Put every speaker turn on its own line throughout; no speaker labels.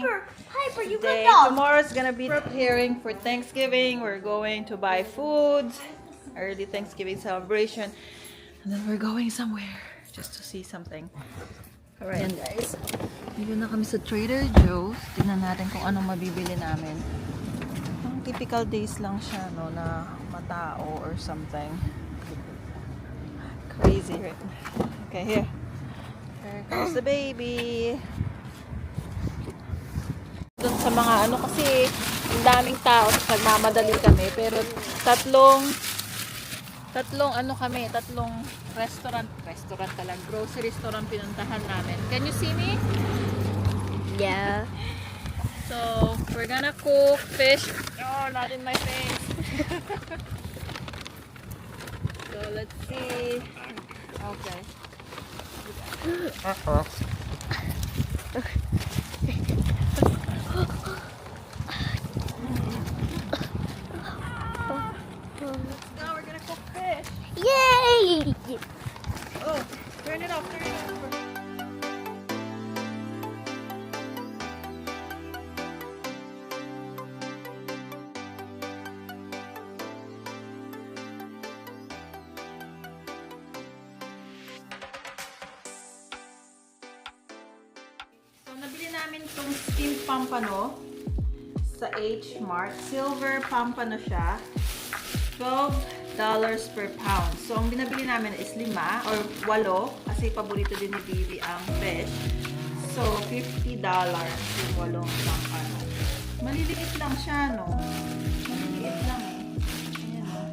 morning.
Hyper, hyper, you
Day.
good dog.
Tomorrow's gonna be preparing for Thanksgiving. We're going to buy foods, early Thanksgiving celebration, and then we're going somewhere just to see something. Alright. Yan guys. Dito na kami sa Trader Joe's. Tingnan natin kung anong mabibili namin. Ang typical days lang siya, no, na matao or something. Crazy, right? Okay, here. There goes the baby. Sa mga ano kasi, ang daming tao, tapos nagmamadali kami. Pero tatlong, tatlong ano kami, tatlong restaurant, restaurant talaga, grocery store ang pinuntahan namin. Can you see me?
Yeah.
So, we're gonna cook fish. Oh, not in my face. so, let's see. Okay. Now namin itong steamed pampano sa H Mart. Silver pampano siya. $12 per pound. So, ang binabili namin is lima or walo kasi paborito din ni Bibi ang fish. So, $50 yung walong pampano. Maliliit lang siya, no? Maliliit lang eh. Ayan, oh.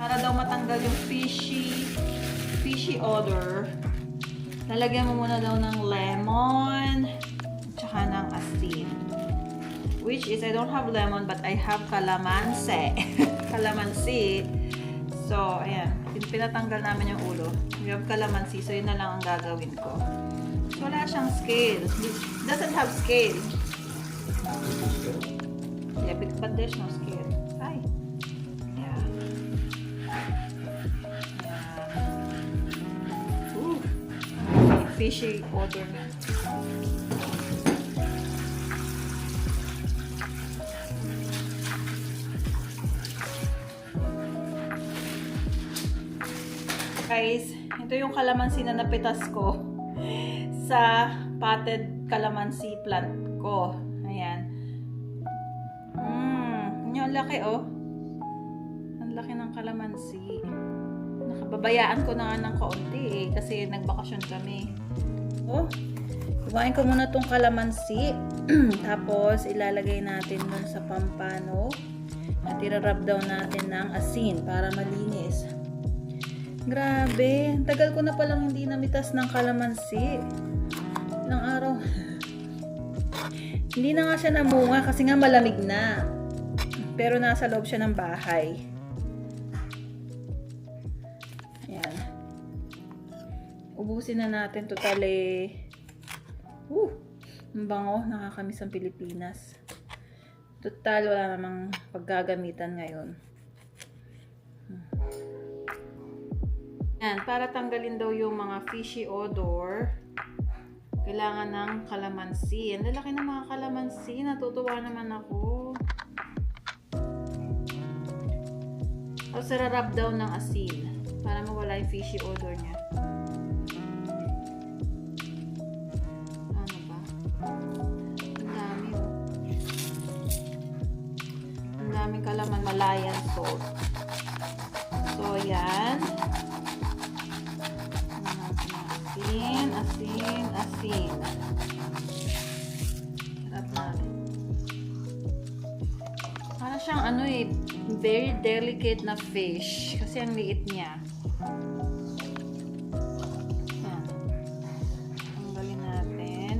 Para daw matanggal yung fishy fishy odor. Lalagyan mo muna daw ng lemon Which is, I don't have lemon, but I have calamansi. calamansi. So, ayan. Pin- Pinatanggal namin yung ulo. We have calamansi, so yun na lang ang gagawin ko. Wala siyang scale. It doesn't have scale. Yeah, but there's no scale. Ay. Yeah. Yeah. Ooh. Fishy odor na. Guys, ito yung kalamansi na napitas ko sa potted calamansi plant ko. Ayan. Mmm, yung laki oh. Ang laki ng kalamansi. Nakababayaan ko na nga ng kaunti eh, kasi nagbakasyon kami. Oh, Kumain ko muna tong kalamansi. Tapos, ilalagay natin dun sa pampano. At irarab daw natin ng asin para malinis. Grabe. Tagal ko na palang hindi namitas ng kalamansi. Ilang araw. hindi na nga siya namunga kasi nga malamig na. Pero nasa loob siya ng bahay. Ayan. Ubusin na natin totally. Uh, ang bango. Nakakamiss ang Pilipinas. Total, wala namang paggagamitan ngayon. Yan, para tanggalin daw yung mga fishy odor, kailangan ng kalamansi. Ang lalaki ng mga kalamansi. Natutuwa naman ako. Tapos rarab daw ng asin para mawala yung fishy odor niya. Ano ba? Ang dami oh. Ang kalaman malayan salt. So, yan. Asin. Sarap natin. Para siyang ano eh, very delicate na fish. Kasi ang liit niya. Yan. Tanggalin natin.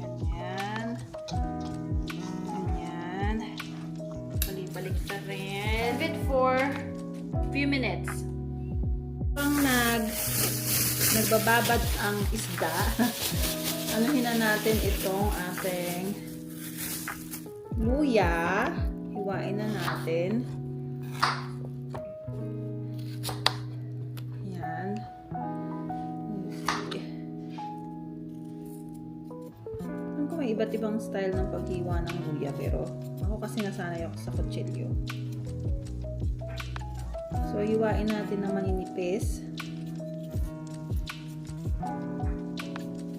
Ganyan. Ganyan. Balik-balik sa rin. Leave it for few minutes. Pang nag nagbababad ang isda, anuhin na natin itong ating luya. Hiwain na natin. Yan. Ano ko may iba't ibang style ng paghiwa ng luya pero ako kasi nasanay ako sa kutsilyo. So, hiwain natin na maninipis.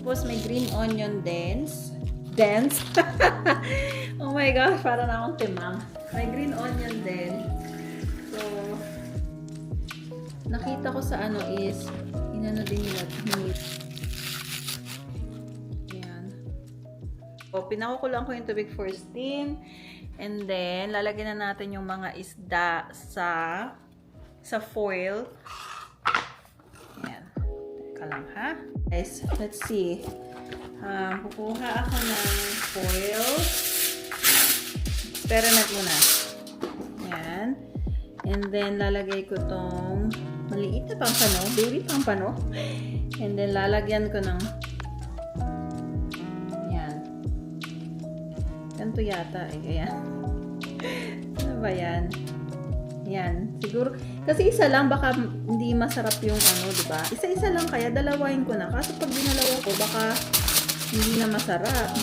Tapos may green onion dents. Dents? oh my gosh, para na akong timang. May green onion din. So, nakita ko sa ano is, inano din nila, hinip. Ayan. So, pinakukulang ko yung tubig for steam. And then, lalagyan na natin yung mga isda sa sa foil. Teka lang, ha? Guys, let's see. Ah, kukuha ako ng foil. Experiment muna. Ayan. And then, lalagay ko tong maliit na pampano, baby pampano. And then, lalagyan ko ng ayan. Ganito yata eh. Ayan. ano ba yan? Yan. Siguro, kasi isa lang, baka hindi masarap yung ano, di ba? Isa-isa lang kaya, dalawain ko na. Kaso pag dinalawa ko, baka hindi na masarap.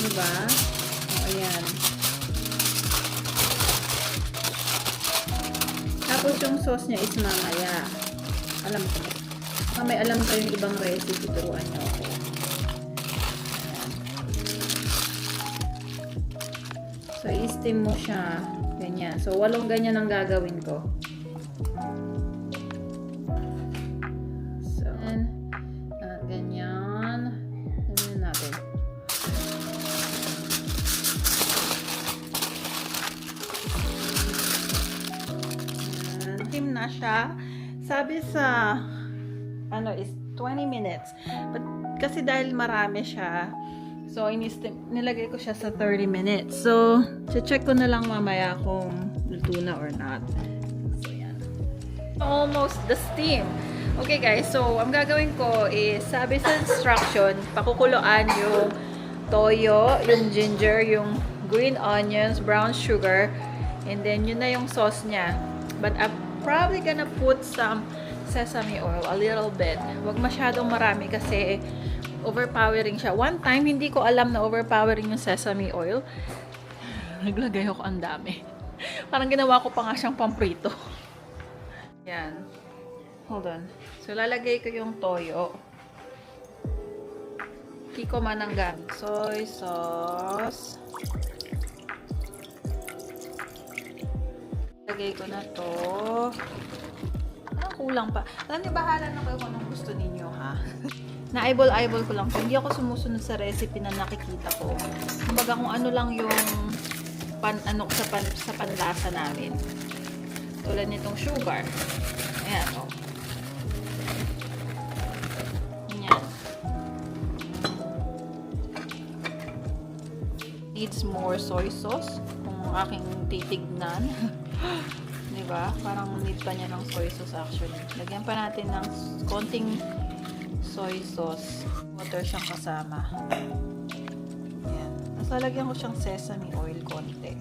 Di ba? O, ayan. Tapos yung sauce niya is mamaya. Alam ko. Mamaya alam ko yung ibang recipe, turuan niyo ako. So, i-steam mo siya. Ganyan. So, walong ganyan ang gagawin ko. So, at ganyan. Ganyan natin. Ayan. Steam na siya. Sabi sa ano is 20 minutes. But kasi dahil marami siya, so nilagay ko siya sa 30 minutes. So, check ko na lang mamaya kung luto na or not. So, yan. Almost the steam. Okay guys, so ang gagawin ko is, sabi sa instruction, pakukuluan yung toyo, yung ginger, yung green onions, brown sugar, and then yun na yung sauce niya. But I'm probably gonna put some sesame oil, a little bit. Huwag masyadong marami kasi overpowering siya. One time, hindi ko alam na overpowering yung sesame oil. Naglagay ako ang dami. Parang ginawa ko pa nga siyang pamprito. Yan. Hold on. So, lalagay ko yung toyo. Kiko mananggan. Soy sauce. Lagay ko na to. Ah, kulang pa. Alam niyo, bahala na kayo kung gusto ninyo, ha? Na-eyeball-eyeball ko lang. Hindi ako sumusunod sa recipe na nakikita ko. Kumbaga kung ano lang yung pan, ano, sa, pan, sa panlasa namin. Tulad nitong sugar. Ayan, oh. Ayan. Needs more soy sauce. Kung aking titignan. Ba? Parang need pa niya ng soy sauce actually. Lagyan pa natin ng konting soy sauce. Water siyang kasama. Ayan. Tapos lalagyan ko siyang sesame oil konti.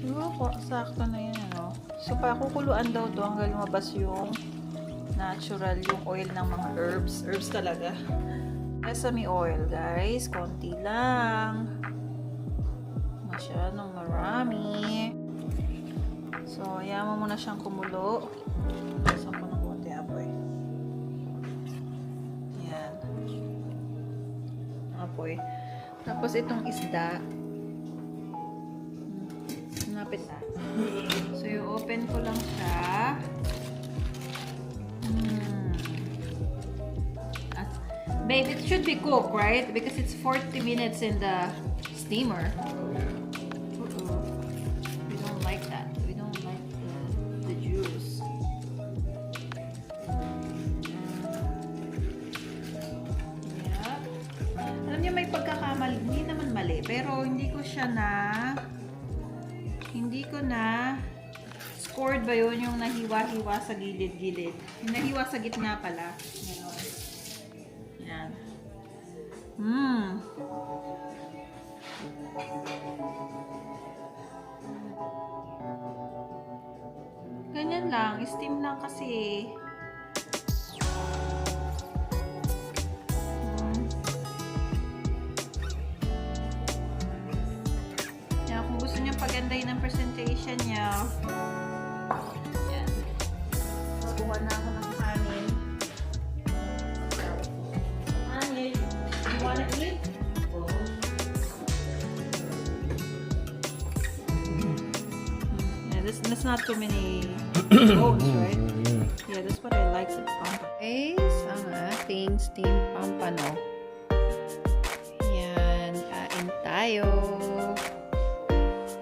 Siguro ko, sakto na yan, ano. So, pakukuluan daw to hanggang lumabas yung natural, yung oil ng mga herbs. Herbs talaga. Sesame oil, guys. Konti lang. Masyadong marami. So, ayan mo muna siyang kumulo. Saan ko ng konti apoy. Ayan. Apoy. Tapos itong isda. Napit na. So, yung open ko lang siya. Hmm. Ah, Babe, it should be cooked, right? Because it's 40 minutes in the steamer. Uh-oh. Siya na... Hindi ko na... Scored ba yun yung nahiwa-hiwa sa gilid-gilid? Yung nahiwa sa gitna pala. Ganon. Yan. Mmm. Ganyan lang. Steam lang kasi. Mm. Paganday ng presentation niya. Yan. So, kuha na ako ng kanin. Kanin, you wanna eat? Yeah, this, that's not too many bones, right? Yeah, that's what I like sa pampano. Guys, ang ating steamed pampano. Yan, kain tayo.